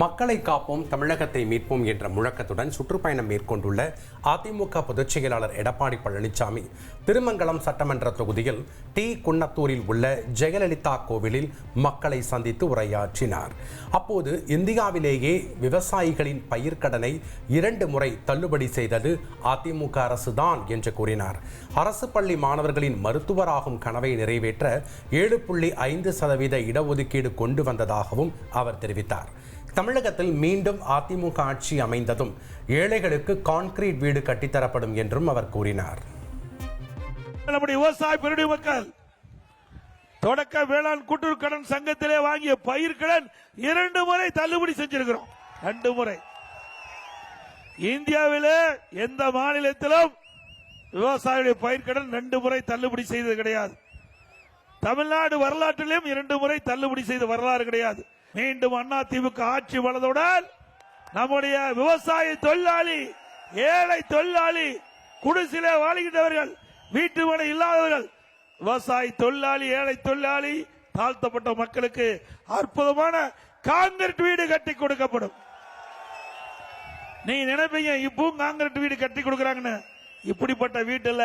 மக்களை காப்போம் தமிழகத்தை மீட்போம் என்ற முழக்கத்துடன் சுற்றுப்பயணம் மேற்கொண்டுள்ள அதிமுக பொதுச் செயலாளர் எடப்பாடி பழனிசாமி திருமங்கலம் சட்டமன்ற தொகுதியில் டி. குன்னத்தூரில் உள்ள ஜெயலலிதா கோவிலில் மக்களை சந்தித்து உரையாற்றினார். அப்போது இந்தியாவிலேயே விவசாயிகளின் பயிர்க்கடனை இரண்டு முறை தள்ளுபடி செய்தது அதிமுக அரசுதான் என்று கூறினார். அரசு பள்ளி மாணவர்களின் மருத்துவராகும் கனவை நிறைவேற்ற ஏழு புள்ளி ஐந்து சதவீத இடஒதுக்கீடு கொண்டு வந்ததாகவும் அவர் தெரிவித்தார். தமிழகத்தில் மீண்டும் அதிமுக ஆட்சி அமைந்ததும் ஏழைகளுக்கு கான்கிரீட் வீடு கட்டித்தரப்படும் என்றும் அவர் கூறினார். நம்முடைய விவசாய பெருடி மக்கள் தொடக்க வேளாண் கூட்டுறவு கடன் சங்கத்திலே வாங்கிய பயிர்கடன் இரண்டு முறை தள்ளுபடி செஞ்சிருக்கிறோம். ரெண்டு முறை. இந்தியாவிலே எந்த மாநிலத்திலும் விவசாயிகளுடைய பயிர்கடன் ரெண்டு முறை தள்ளுபடி செய்தது கிடையாது. தமிழ்நாடு வரலாற்றிலும் இரண்டு முறை தள்ளுபடி செய்த வரலாறு கிடையாது. மீண்டும் அண்ணா திமுக ஆட்சி வளர்ந்தவுடன் நம்முடைய விவசாய தொழிலாளி ஏழை தொழிலாளி குடிசிலே வாழ்கின்றவர்கள் வீட்டு மனை இல்லாதவர்கள் விவசாய தொழிலாளி ஏழை தொழிலாளி தாழ்த்தப்பட்ட மக்களுக்கு அற்புதமான காங்கிரட் வீடு கட்டி கொடுக்கப்படும். நீ நினைப்பீங்க இப்பவும் காங்கிரட் வீடு கட்டி கொடுக்கறாங்கன்னு. இப்படிப்பட்ட வீட்டுல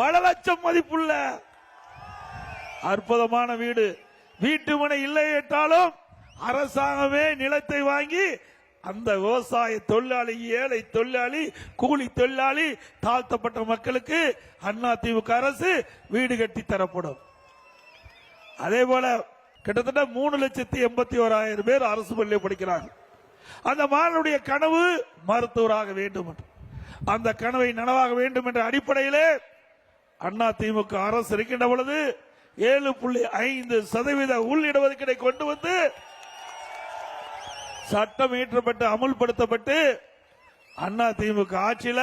பல லட்சம் மதிப்புள்ள அற்புதமான வீடு. வீட்டு மனை இல்லை என்றாலும் அரசாங்கமே நிலத்தை வாங்கி அந்த விவசாய தொழிலாளி ஏழை தொழிலாளி கூலி தொழிலாளி தாழ்த்தப்பட்ட மக்களுக்கு அண்ணா திமுக அரசு வீடு கட்டி தரப்படும். அதே போல கிட்டத்தட்ட மூணு லட்சத்தி எண்பத்தி ஓராயிரம் பேர் அரசு பள்ளியில் படிக்கிறார்கள். அந்த மாணவனுடைய கனவு மருத்துவராக வேண்டும் அந்த கனவை நனவாக வேண்டும் என்ற அடிப்படையிலே அண்ணா திமுக அரசு இருக்கின்ற பொழுது ஏழு புள்ளி ஐந்து சதவீத உள் இடஒதுக்கீடை கொண்டு வந்து சட்டம் இயற்றப்பட்டு அமுல்படுத்தப்பட்டு அண்ணா திமுக ஆட்சியில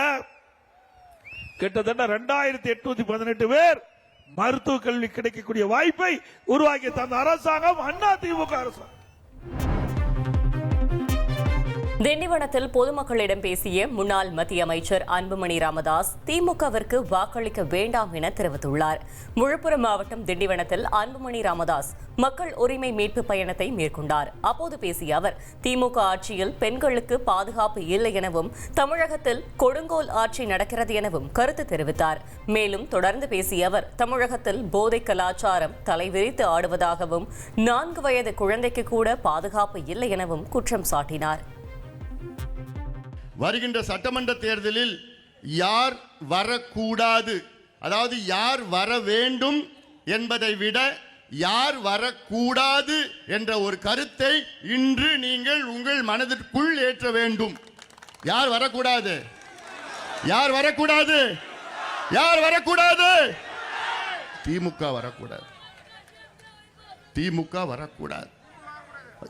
கிட்டத்தட்ட ரெண்டாயிரத்தி எட்நூத்தி பதினெட்டு பேர் மருத்துவ கல்வி கிடைக்கக்கூடிய வாய்ப்பை உருவாக்கி தந்த அரசாங்கம் அண்ணா திமுக அரசாங்கம். திண்டிவனத்தில் பொதுமக்களிடம் பேசிய முன்னாள் மத்திய அமைச்சர் அன்புமணி ராமதாஸ் திமுகவிற்கு வாக்களிக்க வேண்டாம் என தெரிவித்துள்ளார். விழுப்புரம் மாவட்டம் திண்டிவனத்தில் அன்புமணி ராமதாஸ் மக்கள் உரிமை மீட்பு பயணத்தை மேற்கொண்டார். அப்போது பேசிய அவர் திமுக ஆட்சியில் பெண்களுக்கு பாதுகாப்பு இல்லை எனவும் தமிழகத்தில் கொடுங்கோல் ஆட்சி நடக்கிறது எனவும் கருத்து தெரிவித்தார். மேலும் தொடர்ந்து பேசிய அவர் தமிழகத்தில் போதை கலாச்சாரம் தலைவிரித்து ஆடுவதாகவும் நான்கு வயது குழந்தைக்கு கூட பாதுகாப்பு இல்லை எனவும் குற்றம் சாட்டினார். வருகின்ற சட்டமன்ற தேர்தலில் யார் வரக்கூடாது? அதாவது யார் வர வேண்டும் என்பதை விட யார் வரக்கூடாது என்ற ஒரு கருத்தை இன்று நீங்கள் உங்கள் மனதிற்குள் ஏற்ற வேண்டும். யார் வரக்கூடாது? யார் வரக்கூடாது? யார் வரக்கூடாது? திமுக வரக்கூடாது. திமுக வரக்கூடாது.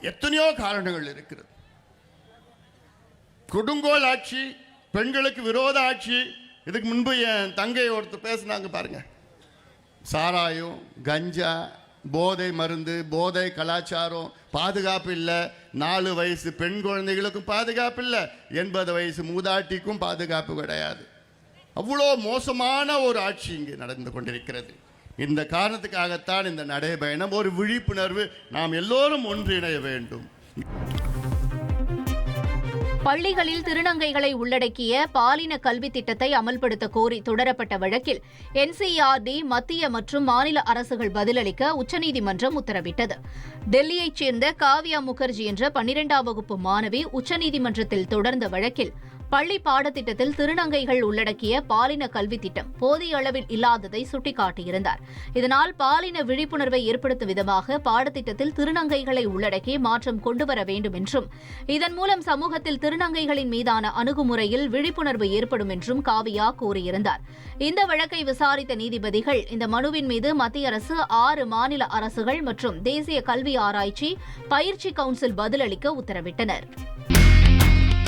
எத்தனையோ காரணங்கள் இருக்கிறது. கொடுங்கோல் ஆட்சி பெண்களுக்கு விரோத ஆட்சி. இதுக்கு முன்பு என் தங்கை ஒருத்தர் பேசுனாங்க பாருங்க. சாராயம் கஞ்சா போதை மருந்து போதை கலாச்சாரம் பாதுகாப்பு இல்லை. நாலு வயசு பெண் குழந்தைகளுக்கும் பாதுகாப்பு இல்லை. எண்பது வயசு மூதாட்டிக்கும் பாதுகாப்பு கிடையாது. அவ்வளோ மோசமான ஒரு ஆட்சி இங்கே நடந்து கொண்டிருக்கிறது. இந்த காரணத்துக்காகத்தான் இந்த நடைபயணம் ஒரு விழிப்புணர்வு. நாம் எல்லோரும் ஒன்றிணைய வேண்டும். பள்ளிகளில் திருநங்கைகளை உள்ளடக்கிய பாலின கல்வி திட்டத்தை அமல்படுத்த கோரி தொடரப்பட்ட வழக்கில் என்சிஆர்டி மத்திய மற்றும் மாநில அரசுகள் பதிலளிக்க உச்சநீதிமன்றம் உத்தரவிட்டது. டெல்லியைச் சேர்ந்த காவ்யா முகர்ஜி என்ற பன்னிரெண்டாம் வகுப்பு மாணவி உச்சநீதிமன்றத்தில் தொடர்ந்த வழக்கில் பள்ளி பாடத்திட்டத்தில் திருநங்கைகள் உள்ளடக்கிய பாலின கல்வி திட்டம் போதிய அளவில் இல்லாததை சுட்டிக்காட்டியிருந்தார். இதனால் பாலின விழிப்புணர்வை ஏற்படுத்தும் விதமாக பாடத்திட்டத்தில் திருநங்கைகளை உள்ளடக்கி மாற்றம் கொண்டுவர வேண்டும் என்றும் இதன் மூலம் சமூகத்தில் திருநங்கைகளின் மீதான அணுகுமுறையில் விழிப்புணர்வு ஏற்படும் என்றும் காவியா கூறியிருந்தார். இந்த வழக்கை விசாரித்த நீதிபதிகள் இந்த மனுவின் மீது மத்திய அரசு ஆறு மாநில அரசுகள் மற்றும் தேசிய கல்வி ஆராய்ச்சி பயிற்சி கவுன்சில் பதிலளிக்க உத்தரவிட்டனர்.